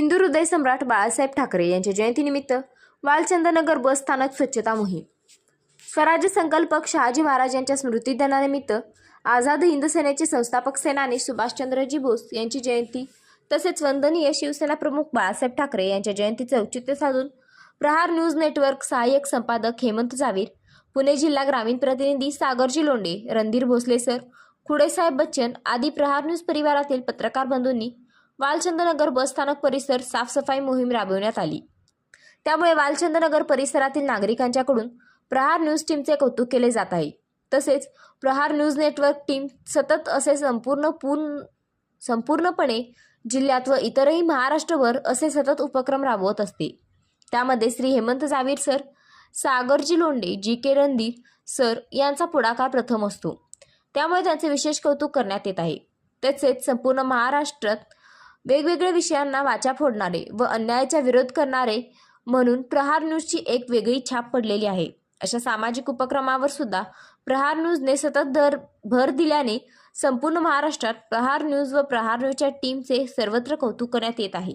हृदय सम्राट बाळासाहेब ठाकरे यांच्या जयंतीनिमित्त वालचंदनगर बस स्थानक स्वच्छता मोहीम. स्वराज्य संकल्पक शहाजी महाराज यांच्या स्मृतिदिनानिमित्त आझाद हिंद सेनेचे संस्थापक सेनानी सुभाषचंद्रजी बोस यांची जयंती तसेच वंदनीय शिवसेना प्रमुख बाळासाहेब ठाकरे यांच्या जयंतीचं औचित्य साधून प्रहार न्यूज नेटवर्क सहाय्यक संपादक हेमंत जावीर पुणे जिल्हा ग्रामीण प्रतिनिधी सागरजी लोंडे रणधीर भोसले सर खुडेसाहेब बच्चन आदी प्रहार न्यूज परिवारातील पत्रकार बंधूंनी वालचंदनगर बस स्थानक परिसर साफसफाई मोहीम राबविण्यात आली. त्यामुळे वालचंदनगर परिसरातील नागरिकांच्याकडून प्रहार न्यूज टीमचे कौतुक केले जात आहे. तसेच प्रहार न्यूज नेटवर्क टीम सतत असे संपूर्ण पूर्ण संपूर्णपणे जिल्ह्यात व इतरही महाराष्ट्रभर असे सतत उपक्रम राबवत असते. त्यामध्ये श्री हेमंत जावीर सर सागरजी लोंडे जी के रणधीर सर यांचा पुढाकार प्रथम असतो. त्यामुळे त्यांचे विशेष कौतुक करण्यात येत आहे. तसेच संपूर्ण महाराष्ट्रात वेगवेगळ्या विषयांना वाचा फोडणारे व अन्यायाचा विरोध करणारे म्हणून प्रहार न्यूजची एक वेगळी छाप पडलेली आहे. अशा सामाजिक उपक्रमावर सुद्धा प्रहार न्यूजने सतत दर भर दिल्याने संपूर्ण महाराष्ट्रात प्रहार न्यूज व प्रहार न्यूजच्या टीमचे सर्वत्र कौतुक करण्यात येत आहे.